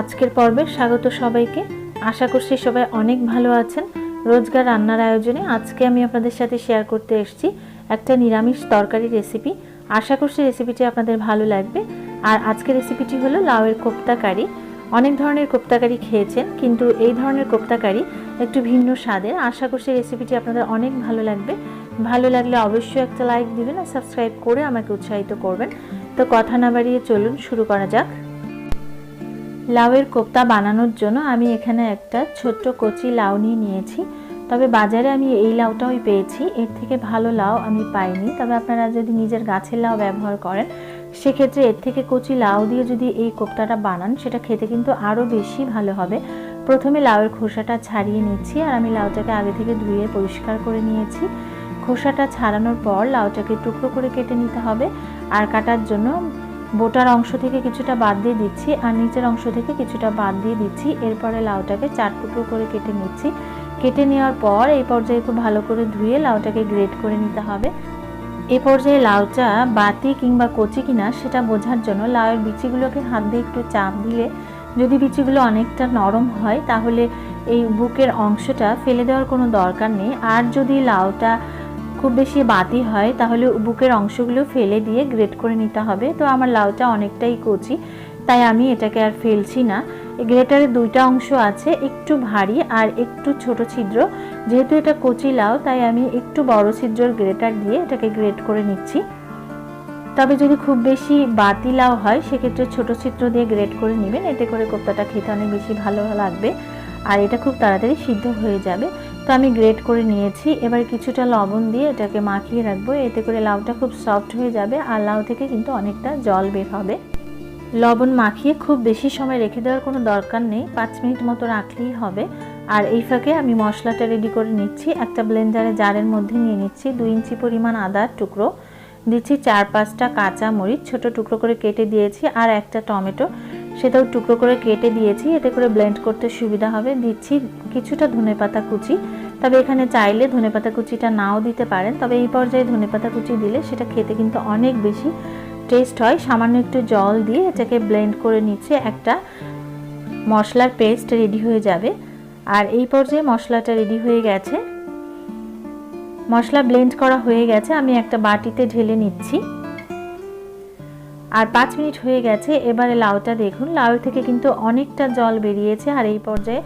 আজকের পর্বে স্বাগত সবাইকে। আশা করছি সবাই অনেক ভালো আছেন। রোজগার রান্নার আয়োজনে আজকে আমি আপনাদের সাথে শেয়ার করতে এসেছি একটা নিরামিষ তরকারি রেসিপি আশা করছি রেসিপিটি আপনাদের ভালো লাগবে। আর আজকের রেসিপিটি হলো লাউয়ের কোপ্তা কারি। অনেক ধরনের কোপ্তা কারি খেয়েছেন, কিন্তু এই ধরনের কোপ্তা কারি একটু ভিন্ন স্বাদের। আশা করছি রেসিপিটি আপনাদের অনেক ভালো লাগবে। ভালো লাগলে অবশ্যই একটা লাইক দিবেন আর সাবস্ক্রাইব করে আমাকে উৎসাহিত করবেন। তো কথা না বাড়িয়ে চলুন, শুরু করা যাক। লাউয়ের কোপ্তা বানানোর জন্য আমি এখানে একটা ছোট্ট কচি লাউ নিয়ে নিয়েছি। তবে বাজারে আমি এই লাউটাই পেয়েছি। এর থেকে ভালো লাউ আমি পাইনি। তবে আপনারা যদি নিজের গাছের লাউ ব্যবহার করেন, সেক্ষেত্রে এর থেকে কচি লাউ দিয়ে যদি এই কোপ্তাটা বানান, সেটা খেতে কিন্তু আরও বেশি ভালো হবে। প্রথমে লাউয়ের খোসাটা ছাড়িয়ে নিচ্ছি আর আমি লাউটাকে আগে থেকে ধুয়ে পরিষ্কার করে নিয়েছি। খোসাটা ছাড়ানোর পর লাউটাকে টুকরো করে কেটে নিতে হবে। আর কাটার জন্য বোটার অংশ থেকে কিছুটা বাদ দিয়ে দিচ্ছি আর নিচের অংশ থেকে কিছুটা বাদ দিয়ে দিচ্ছি। এরপরে লাউটাকে চার টুকরো করে কেটে নিচ্ছি। কেটে নেওয়ার পর এই পর্যায়ে খুব ভালো করে ধুয়ে লাউটাকে গ্রেট করে নিতে হবে। এ পর্যায়ে লাউটা বাতি কিংবা কচি কিনা সেটা বোঝার জন্য লাউয়ের বিচিগুলোকে হাত দিয়ে একটু চাপ দিলে যদি বিচিগুলো অনেকটা নরম হয় তাহলে এই বুকের অংশটা ফেলে দেওয়ার কোনো দরকার নেই। আর যদি লাউটা খুব বেশি বাতি হয়, তাহলে বুকের অংশগুলো ফেলে দিয়ে গ্রেট করে নিতে হবে। তো আমার লাউটা অনেকটাই কচি, তাই আমি এটাকে আর ফেলছি না। গ্রেটারের দুইটা অংশ আছে, একটু ভারী আর একটু ছোট ছিদ্র। যেহেতু এটা কচি লাউ, তাই আমি একটু বড় ছিদ্রর গ্রেটার দিয়ে এটাকে গ্রেট করে নিচ্ছি। তবে যদি খুব বেশি বাতি লাউ হয়, সেক্ষেত্রে ছোট ছিদ্র দিয়ে গ্রেট করে নেবেন। এতে করে কোপ্তাটা খেতে অনেক বেশি ভালো লাগবে। আর এটা খুব তাড়াতাড়ি সিদ্ধ হয়ে যাবে। তো আমি গ্রেট করে নিয়েছি। এবার কিছুটা লবণ দিয়ে এটাকে মাখিয়ে রাখব। এতে করে লাউটা খুব সফট হয়ে যাবে আর লাউ থেকে কিন্তু অনেকটা জল বের হবে। লবণ মাখিয়ে খুব বেশি সময় রেখে দেওয়ার কোনো দরকার নেই। পাঁচ মিনিট মতো রাখলেই হবে। আর এই ফাঁকে আমি মশলাটা রেডি করে নিচ্ছি। একটা ব্লেন্ডারে জারের মধ্যে নিয়ে নিচ্ছি। দুই ইঞ্চি পরিমাণ আদার টুকরো। দিচ্ছি চার পাঁচটা কাঁচা মরিচ। ছোট টুকরো করে কেটে দিয়েছি। আর একটা টমেটো। সেটাও টুকরো করে কেটে দিয়েছি। এতে করে ব্লেন্ড করতে সুবিধা হবে। দিচ্ছি কিছুটা ধনেপাতা কুচি। তবে এখানে চাইলে ধনেপাতা কুচিটা নাও দিতে পারেন। তবে এই পর্যায়ে ধনেপাতা কুচি দিলে সেটা খেতে কিন্তু অনেক বেশি টেস্ট হয়। সামান্য একটু জল দিয়ে এটাকে ব্লেন্ড করে নিচ্ছে, একটা মশলার পেস্ট রেডি হয়ে যাবে। আর এই পর্যায়ে মশলাটা রেডি হয়ে গেছে। মশলা ব্লেন্ড করা হয়ে গেছে, আমি একটা বাটিতে ঢেলে নিচ্ছি। আর পাঁচ মিনিট হয়ে গেছে, এবারে লাউটা দেখুন। লাউ থেকে কিন্তু অনেকটা জল বেরিয়েছে। আর এই পর্যায়ে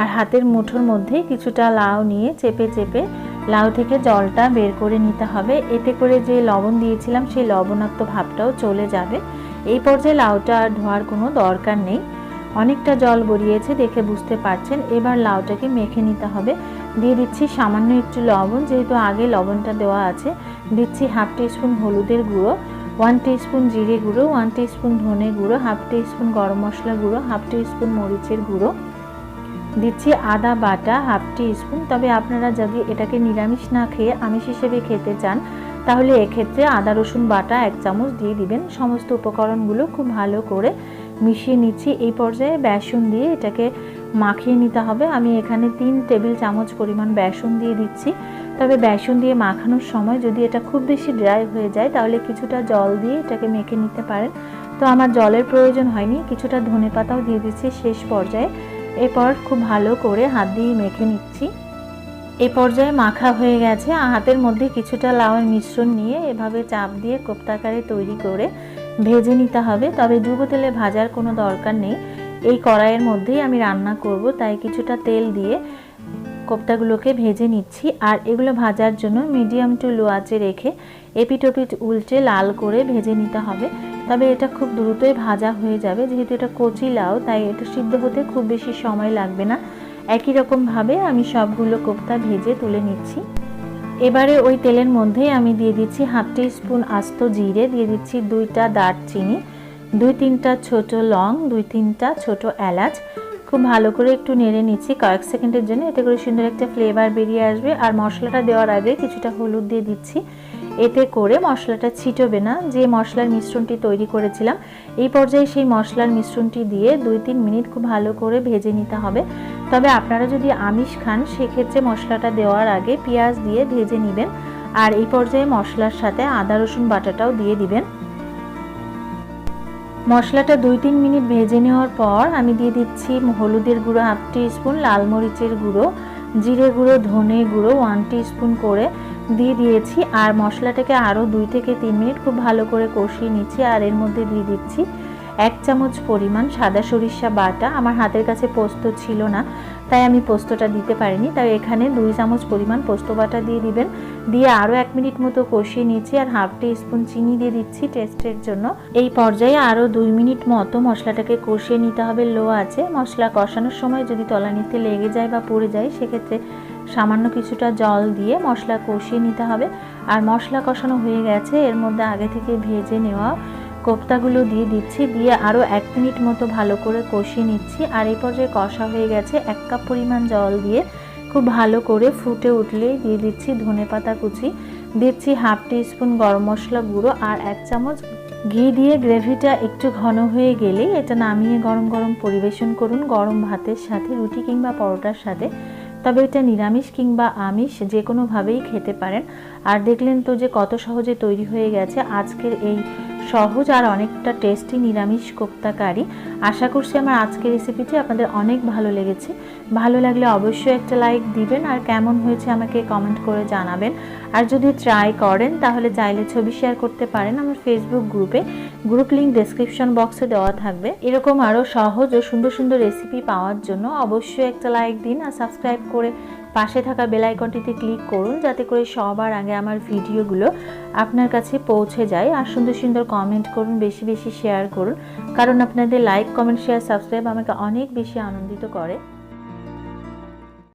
আর হাতের মুঠোর মধ্যে কিছুটা লাউ নিয়ে চেপে চেপে লাউ থেকে জলটা বের করে নিতে হবে। এতে করে যে লবণ দিয়েছিলাম, সেই লবণাক্ত ভাবটাও চলে যাবে। এই পর্যায়ে লাউটা ধোয়ার কোনো দরকার নেই। অনেকটা জল গড়িয়েছে দেখে বুঝতে পারছেন। এবার লাউটাকে মেখে নিতে হবে। দিয়ে দিচ্ছি সামান্য একটু লবণ, যেহেতু আগে লবণটা দেওয়া আছে। দিচ্ছি হাফ টিস্পুন হলুদের গুঁড়ো, ওয়ান টিস্পুন জিরে গুঁড়ো, ওয়ান টিস্পুন ধনে গুঁড়ো, হাফ টিস্পুন গরম মশলা গুঁড়ো, হাফ টিস্পুন মরিচের গুঁড়ো। দিচ্ছি আদা বাটা হাফ টি স্পুন তবে আপনারা যদি এটাকে নিরামিষ না খেয়ে আমিষ হিসেবে খেতে চান, তাহলে এক্ষেত্রে আদা, রসুন বাটা এক চামচ দিয়ে দিবেন। সমস্ত উপকরণগুলো খুব ভালো করে মিশিয়ে নিচ্ছি। এই পর্যায়ে বেসন দিয়ে এটাকে মাখিয়ে নিতে হবে। আমি এখানে তিন টেবিল চামচ পরিমাণ বেসন দিয়ে দিচ্ছি। তবে বেসন দিয়ে মাখানোর সময় যদি এটা খুব বেশি ড্রাই হয়ে যায়, তাহলে কিছুটা জল দিয়ে এটাকে মেখে নিতে পারেন। তো আমার জলের প্রয়োজন হয়নি, কিছুটা ধনে পাতাও দিয়ে দিচ্ছি শেষ পর্যায়ে। এরপর খুব ভালো করে হাত দিয়ে মেখে নিচ্ছি। এই পর্যায়ে মাখা হয়ে গেছে। হাতের মধ্যে কিছুটা লাউয়ের মিশ্রণ নিয়ে এভাবে চাপ দিয়ে কোপ্তাকারে তৈরি করে ভেজে নিতে হবে। তবে ডুবো তেলে ভাজার কোনো দরকার নেই। এই কড়াইয়ের মধ্যেই আমি রান্না করব, তাই কিছুটা তেল দিয়ে কোপ্তাগুলোকে ভেজে নিচ্ছি। আর এগুলো ভাজার জন্য মিডিয়াম টু লো আঁচে রেখে এপিটোপিট উল্টে লাল করে ভেজে নিতে হবে। তবে এটা খুব দ্রুতই ভাজা হয়ে যাবে। যেহেতু এটা কচি লাউ, তাই এটা সিদ্ধ হতে খুব বেশি সময় লাগবে না। একই রকমভাবে আমি সবগুলো কোপ্তা ভেজে তুলে নিচ্ছি। এবারে ওই তেলের মধ্যেই আমি দিয়ে দিচ্ছি হাফ টি স্পুন আস্ত জিরে, দিয়ে দিচ্ছি দুইটা দারচিনি, দুই তিনটা ছোট লং, দুই তিনটা ছোট এলাচ। খুব ভালো করে একটু নেড়ে নিচ্ছি, কয়েক সেকেন্ডের জন্য। এতে করে সুন্দর একটা ফ্লেভার বেরিয়ে আসবে। আর মশলাটা দেওয়ার আগে কিছুটা হলুদ দিয়ে দিচ্ছি। এতে করে মশলাটা ছিটবে না। যে মশলার মিশ্রণটি তৈরি করেছিলাম, এই পর্যায়ে সেই মশলার মিশ্রণটি দিয়ে দুই তিন মিনিট খুব ভালো করে ভেজে নিতে হবে। তবে আপনারা যদি আমিষ খান, সেক্ষেত্রে মশলাটা দেওয়ার আগে পেঁয়াজ দিয়ে ভেজে নেবেন আর এই পর্যায়ে মশলার সাথে আদা, রসুন বাটাটাও দিয়ে দিবেন। মশলাটা দুই তিন মিনিট ভেজে নেওয়ার পর আমি দিয়ে দিচ্ছি হলুদের গুঁড়ো হাফ টি স্পুন, লাল মরিচের গুঁড়ো জিরে গুঁড়ো, ধনে গুঁড়ো ওয়ান স্পুন করে দিয়ে দিয়েছি। আর মশলাটাকে আরও দুই থেকে তিন মিনিট খুব ভালো করে কষিয়ে নিচ্ছি। আর এর মধ্যে দিয়ে দিচ্ছি এক চামচ পরিমাণ সাদা সরিষা বাটা আমার হাতের কাছে পোস্ত ছিল না, তাই আমি পোস্তটা দিতে পারিনি। তাই এখানে দুই চামচ পরিমাণ পোস্ত বাটা দিয়ে দিবেন। দিয়ে আরও এক মিনিট মতো কষিয়ে নিচ্ছি আর হাফ টি স্পুন চিনি দিয়ে দিচ্ছি টেস্টের জন্য। এই পর্যায়ে আরও দুই মিনিট মতো মশলাটাকে কষিয়ে নিতে হবে, লো আছে মশলা কষানোর সময় যদি তলানিতে লেগে যায় বা পড়ে যায়, সেক্ষেত্রে সামান্য কিছুটা জল দিয়ে মশলা কষিয়ে নিতে হবে। আর মশলা কষানো হয়ে গেছে, এর মধ্যে আগে থেকে ভেজে নেওয়া কোপ্তাগুলো দিয়ে দিচ্ছি, দিয়ে আরও এক মিনিট মতো ভালো করে কষিয়ে নিচ্ছি। আর এই পর্যায়ে কষা হয়ে গেছে এক কাপ পরিমাণ জল দিয়ে। খুব ভালো করে ফুটে উঠলেই দিয়ে দিচ্ছি ধনে পাতা কুচি। দিচ্ছি হাফ স্পুন গরম মশলা গুঁড়ো আর এক চামচ ঘি দিয়ে গ্রেভিটা একটু ঘন হয়ে গেলেই এটা নামিয়ে গরম গরম পরিবেশন করুন গরম ভাতের সাথে, রুটি কিংবা পরোটার সাথে। তবে এটা নিরামিষ কিংবা আমিষ যে কোনোভাবেই খেতে পারেন। আর দেখলেন তো যে কত সহজে তৈরি হয়ে গেছে। আজকের এই সহজ আর অনেকটা টেস্টি নিরামিষ কোপ্তা কারি আশা করছি আমার আজকের রেসিপিটি আপনাদের অনেক ভালো লেগেছে। ভালো লাগলে অবশ্যই একটা লাইক দিবেন আর কেমন হয়েছে আমাকে কমেন্ট করে জানাবেন। আর যদি ট্রাই করেন, তাহলে চাইলে ছবি শেয়ার করতে পারেন আমার ফেসবুক গ্রুপে গ্রুপ লিঙ্ক ডেসক্রিপশন বক্সে দেওয়া থাকবে। এরকম আরও সহজ ও সুন্দর সুন্দর রেসিপি পাওয়ার জন্য অবশ্যই একটা লাইক দিন আর সাবস্ক্রাইব করে পাশে থাকা বেল আইকনটিতে ক্লিক করুন যাতে করে সবার আগে আমার ভিডিওগুলো আপনার কাছে পৌঁছে যায়। আর সুন্দর সুন্দর কমেন্ট করুন, বেশি বেশি শেয়ার করুন। কারণ আপনাদের লাইক কমেন্ট শেয়ার সাবস্ক্রাইব আমাকে অনেক বেশি আনন্দিত করে।